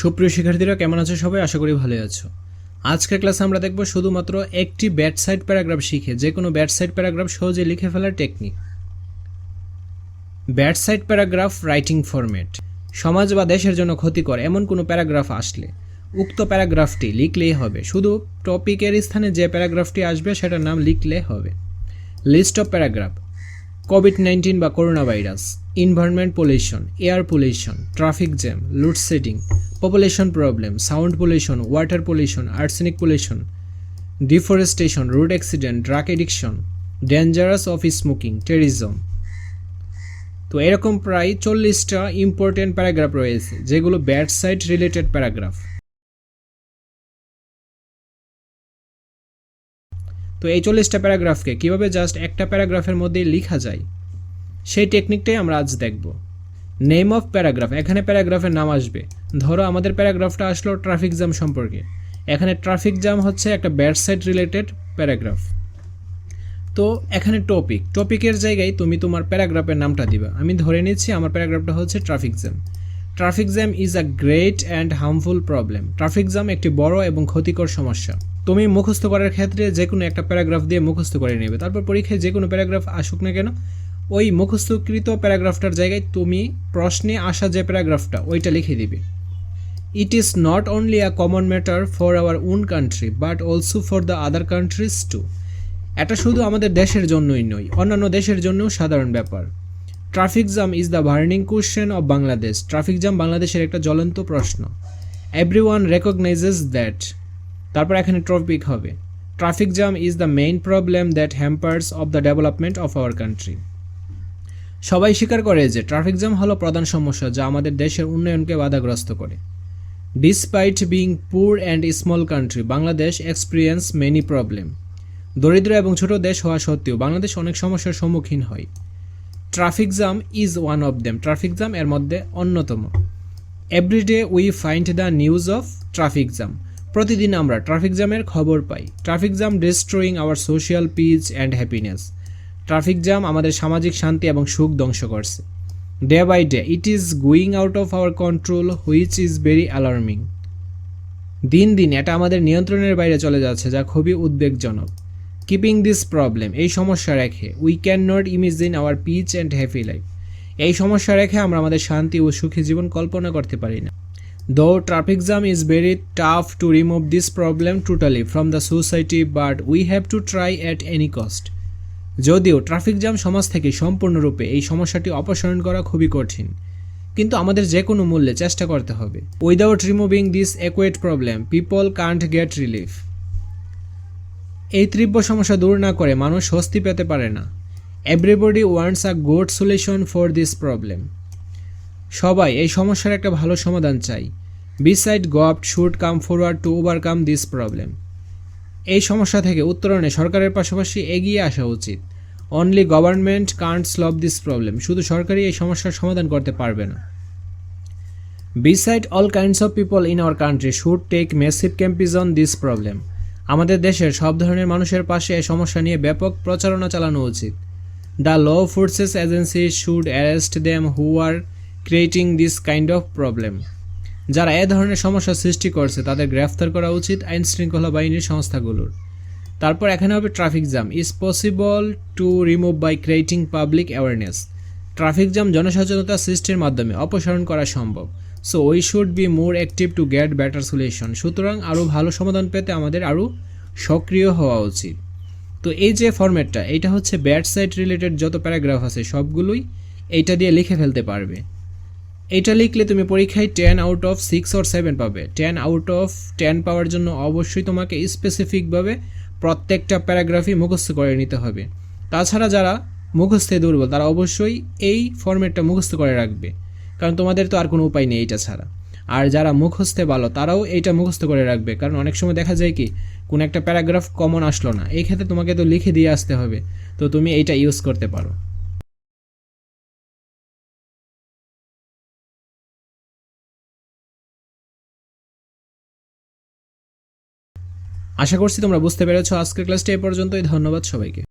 সুপ্রিয় শিক্ষার্থীরা, কেমন আছো সবাই? আশা করি ভালো আছো। আজকের ক্লাসে আমরা দেখব শুধুমাত্র একটি ব্যাট সাইড প্যারাগ্রাফ শিখে, যে কোনো ব্যাট সাইড প্যারাগ্রাফ সহজে লিখে ফেলার technique bad side paragraph writing format সমাজ বা দেশের জন্য ক্ষতিকর এমন কোনো প্যারাগ্রাফ আসলে। উক্ত প্যারাগ্রাফটি লিখলেই হবে। শুধু টপিকের স্থানে যে প্যারাগ্রাফটি আসবে, সেটার নাম লিখলে হবে। List of paragraph covid nineteen বা corona virus environment pollution air pollution traffic jam load shedding population problem sound pollution water pollution arsenic pollution deforestation road accident drug addiction dangerous of smoking terrorism তো এরকম প্রায় চল্লিশটা important paragraph রয়েছে, যেগুলো bad side related paragraph তো এই চল্লিশটা প্যারাগ্রাফকে কীভাবে জাস্ট একটা প্যারাগ্রাফের মধ্যেই লেখা যায়, সেই টেকনিকটাই আমরা আজ দেখব। নেম অফ প্যারাগ্রাফ এখানে প্যারাগ্রাফের নাম আসবে। ধরো আমাদের প্যারাগ্রাফটা আসলো ট্রাফিক জ্যাম সম্পর্কে। এখানে ট্রাফিক জ্যাম হচ্ছে একটা ব্যাড রিলেটেড প্যারাগ্রাফ তো এখানে টপিক টপিকের জায়গায় তুমি তোমার প্যারাগ্রাফের নামটা দিবা। আমি ধরে নিচ্ছি আমার প্যারাগ্রাফটা হচ্ছে traffic jam traffic jam is a great and harmful problem traffic jam একটি বড় এবং ক্ষতিকর সমস্যা। তুমি মুখস্থ করার ক্ষেত্রে যে কোনো একটা প্যারাগ্রাফ দিয়ে মুখস্থ করে নেবে। তারপর পরীক্ষায় যে কোনো প্যারাগ্রাফ আসুক না কেন ওই মুখস্থকৃত প্যারাগ্রাফটার জায়গায় তুমি প্রশ্নে আসা যে প্যারাগ্রাফটা, ওইটা লিখে দিবে। It is not only a common matter for our own country but also for the other countries too এটা শুধু আমাদের দেশের জন্যই নয়, অন্যান্য দেশের জন্যও সাধারণ ব্যাপার। Traffic jam is the burning question of Bangladesh traffic jam বাংলাদেশের একটা জ্বলন্ত প্রশ্ন। এভরি ওয়ান রেকগনাইজেস দ্যাট তারপর এখানে টপিক হবে। Traffic jam is the main problem that hampers of the development of our country সবাই স্বীকার করে যে ট্রাফিক জ্যাম হলো প্রধান সমস্যা যা আমাদের দেশের উন্নয়নকে বাধাগ্রস্ত করে। Despite being poor and small country Bangladesh experience many problem দরিদ্র এবং ছোট দেশ হওয়া সত্ত্বেও বাংলাদেশ অনেক সমস্যার সম্মুখীন হয়। Traffic jam is one of them traffic jam এর মধ্যে অন্যতম। Everyday we find the news of traffic jam প্রতিদিন আমরা ট্রাফিক জ্যামের খবর পাই। Traffic jam destroying our social peace and happiness traffic jam আমাদের সামাজিক শান্তি এবং সুখ ধ্বংস করছে। Day by day it is going out of our control which is very alarming দিন দিন এটা আমাদের নিয়ন্ত্রণের বাইরে চলে যাচ্ছে, যা খুবই উদ্বেগজনক। কিপিং দিস প্রবলেম এই সমস্যা রেখে we can not imagine our peace and happy life এই সমস্যা রেখে আমরা আমাদের শান্তি ও সুখী জীবন কল্পনা করতে পারি না। Though traffic jam is very tough to remove this problem totally from the society but we have to try at any cost যদিও ট্রাফিক জ্যাম সমাজ থেকে সম্পূর্ণরূপে এই সমস্যাটি অপসারণ করা খুবই কঠিন। কিন্তু আমাদের যে কোনো মূল্যে চেষ্টা করতে হবে। Without removing this acute problem people can't get relief এই তীব্র সমস্যা দূর না করে মানুষ স্বস্তি পেতে পারে না। Everybody wants a good solution for this problem সবাই এই সমস্যার একটা ভালো সমাধান চাই। Beside govt should come forward to overcome this problem এই সমস্যা থেকে উত্তরণে সরকারের পাশাপাশি এগিয়ে আসা উচিত। Only government can't solve this problem শুধু সরকারই এই সমস্যার সমাধান করতে পারবে না। Beside all kinds of people in our country should take massive campaigns on this problem আমাদের দেশের সব ধরনের মানুষের পাশে এই সমস্যা নিয়ে ব্যাপক প্রচারণা চালানো উচিত। The law forces agency should arrest them who are creating this kind of problem যারা এ ধরনের সমস্যা সৃষ্টি করছে, তাদের গ্রেফতার করা উচিত আইন শৃঙ্খলা বাহিনীর সংস্থাগুলোর। তারপর এখানে হবে traffic jam. Is possible to remove by creating public awareness traffic jam জনসচেতনতা সৃষ্টির মাধ্যমে অপসারণ করা সম্ভব। So we should be more active to get better solution সুতরাং আরও ভালো সমাধান পেতে আমাদের আরও সক্রিয় হওয়া উচিত। তো এই যে ফরম্যাটটা এটা হচ্ছে ব্যাট সাইট রিলেটেড যত প্যারাগ্রাফ আছে সবগুলোই এইটা দিয়ে লিখে ফেলতে পারবে। এইটা লিখলে তুমি পরীক্ষায় ten out of six or seven পাবে। টেন আউট অফ টেন পাওয়ার জন্য অবশ্যই তোমাকে স্পেসিফিকভাবে প্রত্যেকটা প্যারাগ্রাফই মুখস্থ করে নিতে হবে। তাছাড়া যারা মুখস্থে দুর্বল, তারা অবশ্যই এই ফরম্যাটটা মুখস্থ করে রাখবে। কারণ তোমাদের তো আর কোনো উপায় নেই এইটা ছাড়া। আর যারা মুখস্থে ভালো, তারাও এইটা মুখস্থ করে রাখবে। কারণ অনেক সময় দেখা যায় কি, কোনো একটা প্যারাগ্রাফ কমন আসলো না। এই ক্ষেত্রে তোমাকে তো লিখে দিয়ে আসতে হবে। তো তুমি এইটা ইউজ করতে পারো। আশা করছি তোমরা বুঝতে পেরেছ আজকের ক্লাসটি এ পর্যন্তই। ধন্যবাদ সবাইকে।